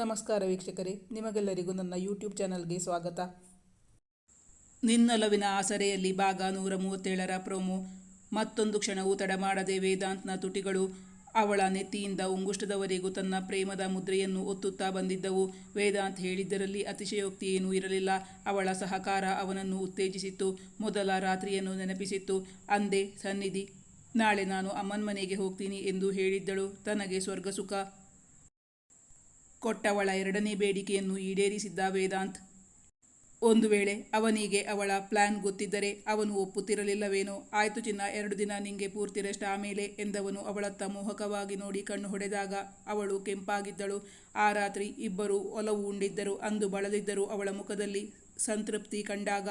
ನಮಸ್ಕಾರ ವೀಕ್ಷಕರೇ, ನಿಮಗೆಲ್ಲರಿಗೂ ನನ್ನ ಯೂಟ್ಯೂಬ್ ಚಾನಲ್ಗೆ ಸ್ವಾಗತ. ನಿನ್ನೊಲವಿನ ಆಸರೆಯಲ್ಲಿ ಭಾಗ ನೂರ ಮೂವತ್ತೇಳರ ಪ್ರೊಮೋ ಮತ್ತೊಂದು ಕ್ಷಣವೂ ತಡ ಮಾಡದೆ ವೇದಾಂತ್ನ ತುಟಿಗಳು ಅವಳ ನೆತ್ತಿಯಿಂದ ಉಂಗುಷ್ಟದವರೆಗೂ ತನ್ನ ಪ್ರೇಮದ ಮುದ್ರೆಯನ್ನು ಒತ್ತುತ್ತಾ ಬಂದಿದ್ದವು. ವೇದಾಂತ್ ಹೇಳಿದ್ದರಲ್ಲಿ ಅತಿಶಯೋಕ್ತಿ ಏನೂ ಇರಲಿಲ್ಲ. ಅವಳ ಸಹಕಾರ ಅವನನ್ನು ಉತ್ತೇಜಿಸಿತ್ತು. ಮೊದಲ ರಾತ್ರಿಯನ್ನು ನೆನಪಿಸಿತ್ತು. ಅಂದೇ, ಸನ್ನಿಧಿ, ನಾಳೆ ನಾನು ಅಮ್ಮನ ಮನೆಗೆ ಹೋಗ್ತೀನಿ ಎಂದು ಹೇಳಿದ್ದಳು. ತನಗೆ ಸ್ವರ್ಗ ಸುಖ ಕೊಟ್ಟವಳ ಎರಡನೇ ಬೇಡಿಕೆಯನ್ನು ಈಡೇರಿಸಿದ್ದ ವೇದಾಂತ್, ಒಂದು ವೇಳೆ ಅವನಿಗೆ ಅವಳ ಪ್ಲಾನ್ ಗೊತ್ತಿದ್ದರೆ ಅವನು ಒಪ್ಪುತ್ತಿರಲಿಲ್ಲವೇನೋ, ಆಯಿತು ಚಿನ್ನ, ಎರಡು ದಿನ ನಿಂಗೆ ಪೂರ್ತಿ ರೆಸ್ಟ್ ಆಮೇಲೆ ಎಂದವನು ಅವಳತ್ತ ಮೋಹಕವಾಗಿ ನೋಡಿ ಕಣ್ಣು ಹೊಡೆದಾಗ ಅವಳು ಕೆಂಪಾಗಿದ್ದಳು. ಆ ರಾತ್ರಿ ಇಬ್ಬರು ಒಲವು ಉಂಡಿದ್ದರು, ಅಂದು ಬಳಲಿದ್ದರು ಅವಳ ಮುಖದಲ್ಲಿ ಸಂತೃಪ್ತಿ ಕಂಡಾಗ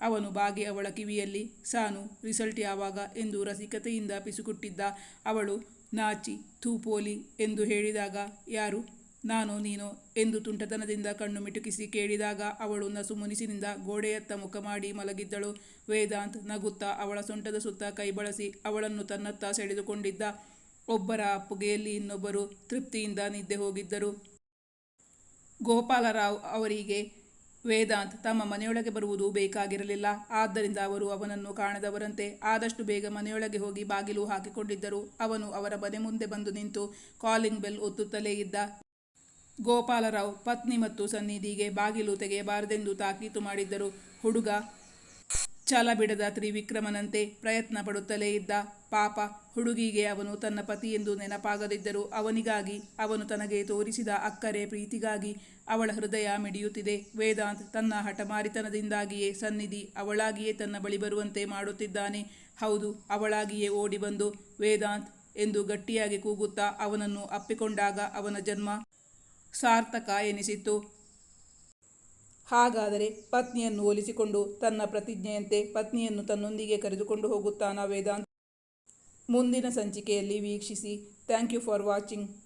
ಅವನು ಬಾಗಿ ಅವಳ ಕಿವಿಯಲ್ಲಿ, ಸಾನು ರಿಸಲ್ಟ್ ಯಾವಾಗ? ಎಂದು ರಸಿಕತೆಯಿಂದ ಪಿಸುಕುಟ್ಟಿದ್ದ ಅವಳು, ನಾಚಿ ಥೂಪೋಲಿ ಎಂದು ಹೇಳಿದಾಗ, ಯಾರು? ನಾನು ನೀನು ಎಂದು ತುಂಟತನದಿಂದ ಕಣ್ಣು ಮಿಟುಕಿಸಿ ಕೇಳಿದಾಗ ಅವಳು ನಸು ಮುನಿಸಿನಿಂದ ಗೋಡೆಯತ್ತ ಮುಖ ಮಾಡಿ ಮಲಗಿದ್ದಳು. ವೇದಾಂತ್ ನಗುತ್ತಾ ಅವಳ ಸೊಂಟದ ಸುತ್ತ ಕೈ ಬಳಸಿ ಅವಳನ್ನು ತನ್ನತ್ತ ಸೆಳೆದುಕೊಂಡಿದ್ದ ಒಬ್ಬರ ಅಪ್ಪುಗೆಯಲ್ಲಿ ಇನ್ನೊಬ್ಬರು ತೃಪ್ತಿಯಿಂದ ನಿದ್ದೆ ಹೋಗಿದ್ದರು. ಗೋಪಾಲರಾವ್ ಅವರಿಗೆ ವೇದಾಂತ್ ತಮ್ಮ ಮನೆಯೊಳಗೆ ಬರುವುದು ಬೇಕಾಗಿರಲಿಲ್ಲ. ಆದ್ದರಿಂದ ಅವರು ಅವನನ್ನು ಕಾಣದವರಂತೆ ಆದಷ್ಟು ಬೇಗ ಮನೆಯೊಳಗೆ ಹೋಗಿ ಬಾಗಿಲು ಹಾಕಿಕೊಂಡಿದ್ದರು. ಅವನು ಅವರ ಮನೆ ಮುಂದೆ ಬಂದು ನಿಂತು ಕಾಲಿಂಗ್ ಬೆಲ್ ಒತ್ತುತ್ತಲೇ ಇದ್ದ. ಗೋಪಾಲರಾವ್ ಪತ್ನಿ ಮತ್ತು ಸನ್ನಿಧಿಗೆ ಬಾಗಿಲು ತೆಗೆಯಬಾರದೆಂದು ತಾಕೀತು ಮಾಡಿದ್ದರು. ಹುಡುಗ ಛಲ ಬಿಡದ ತ್ರಿವಿಕ್ರಮನಂತೆ ಪ್ರಯತ್ನ ಪಡುತ್ತಲೇ ಇದ್ದ ಪಾಪ ಹುಡುಗಿಗೆ ಅವನು ತನ್ನ ಪತಿ ಎಂದು ನೆನಪಾಗದಿದ್ದರೂ ಅವನಿಗಾಗಿ ಅವನು ತನಗೆ ತೋರಿಸಿದ ಅಕ್ಕರೆ ಪ್ರೀತಿಗಾಗಿ ಅವಳ ಹೃದಯ ಮಿಡಿಯುತ್ತಿದೆ. ವೇದಾಂತ್ ತನ್ನ ಹಠಮಾರಿತನದಿಂದಾಗಿಯೇ ಸನ್ನಿಧಿ ಅವಳಾಗಿಯೇ ತನ್ನ ಬಳಿ ಬರುವಂತೆ ಮಾಡುತ್ತಿದ್ದಾನೆ. ಹೌದು, ಅವಳಾಗಿಯೇ ಓಡಿ ಬಂದು ವೇದಾಂತ್ ಎಂದು ಗಟ್ಟಿಯಾಗಿ ಕೂಗುತ್ತಾ ಅವನನ್ನು ಅಪ್ಪಿಕೊಂಡಾಗ ಅವನ ಜನ್ಮ ಸಾರ್ಥಕ ಎನಿಸಿತು. ಹಾಗಾದರೆ ಪತ್ನಿಯನ್ನು ಒಲಿಸಿಕೊಂಡು ತನ್ನ ಪ್ರತಿಜ್ಞೆಯಂತೆ ಪತ್ನಿಯನ್ನು ತನ್ನೊಂದಿಗೆ ಕರೆದುಕೊಂಡು ಹೋಗುತ್ತಾನ ವೇದಾಂತ? ಮುಂದಿನ ಸಂಚಿಕೆಯಲ್ಲಿ ವೀಕ್ಷಿಸಿ. Thank you for watching.